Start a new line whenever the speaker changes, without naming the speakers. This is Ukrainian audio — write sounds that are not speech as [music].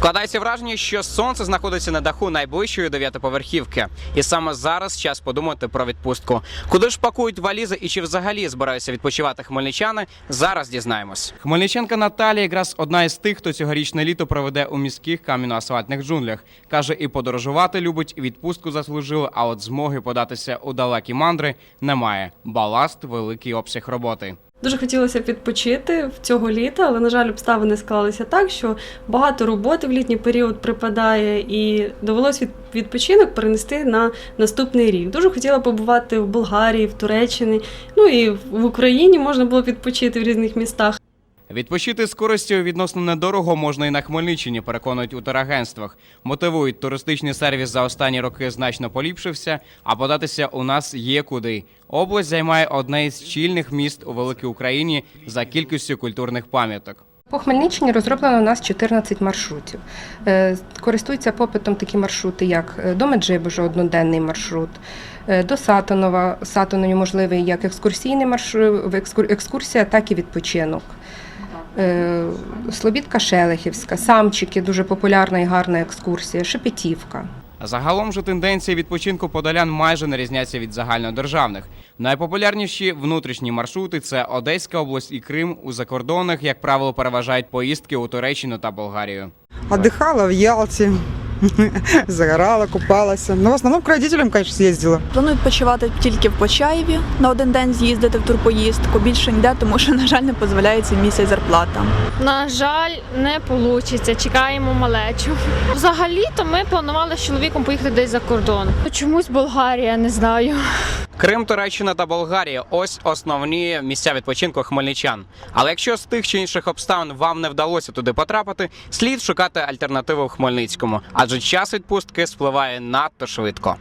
Складається враження, що сонце знаходиться на даху найближчої дев'ятиповерхівки, і саме зараз час подумати про відпустку. Куди ж пакують валізи і чи взагалі збираються відпочивати хмельничани? Зараз дізнаємось. Хмельниченка Наталія якраз одна із тих, хто цьогорічне літо проведе у міських кам'яно-асфальтних джунглях. каже, і подорожувати любить, і відпустку заслужили. А от змоги податися у далекі мандри немає. Баласт великий обсяг роботи.
Дуже хотілося відпочити в цього літа, але на жаль, обставини склалися так, що багато роботи в літній період припадає, і довелось від, відпочинок перенести на наступний рік. Дуже хотіла побувати в Болгарії, в Туреччині, ну і в Україні можна було відпочити в різних містах.
Відпочити з користю відносно недорого можна і на Хмельниччині, переконують у турагентствах. Мотивують, туристичний сервіс за останні роки значно поліпшився, а податися у нас є куди. Область займає одне із чільних міст у великій Україні за кількістю культурних пам'яток.
По Хмельниччині розроблено у нас 14 маршрутів. Е, Користуються попитом такі маршрути, як е, до Меджибужа одноденний маршрут, е, до Сатанова. Сатанові можливий як екскурсійний маршрут, екскурсія, так і відпочинок. Е, Слобідка Шелехівська, Самчики дуже популярна і гарна екскурсія, Шепетівка.
Загалом же тенденції відпочинку подолян майже не різняться від загальнодержавних. Найпопулярніші внутрішні маршрути це Одеська область і Крим. У закордонах, як правило, переважають поїздки у Туреччину та Болгарію.
Отдыхала в Ялте, [laughs] загорала, купалася. Ну, в основном к родителям, конечно, з'їздила.
Планую відпочивати тільки в Почаєві на один день з'їздити в турпоїздку. Більше ніде, тому що, на жаль, не дозволяється цей місяць зарплата.
На жаль, не вийде. Чекаємо малечу. Взагалі-то ми планували з чоловіком поїхати десь за кордон. Чомусь Болгарія, не знаю.
Крим, Туреччина та Болгарія ось основні місця відпочинку хмельничан. Але якщо з тих чи інших обставин вам не вдалося туди потрапити, слід шукати альтернативу в Хмельницькому, адже час відпустки спливає надто швидко.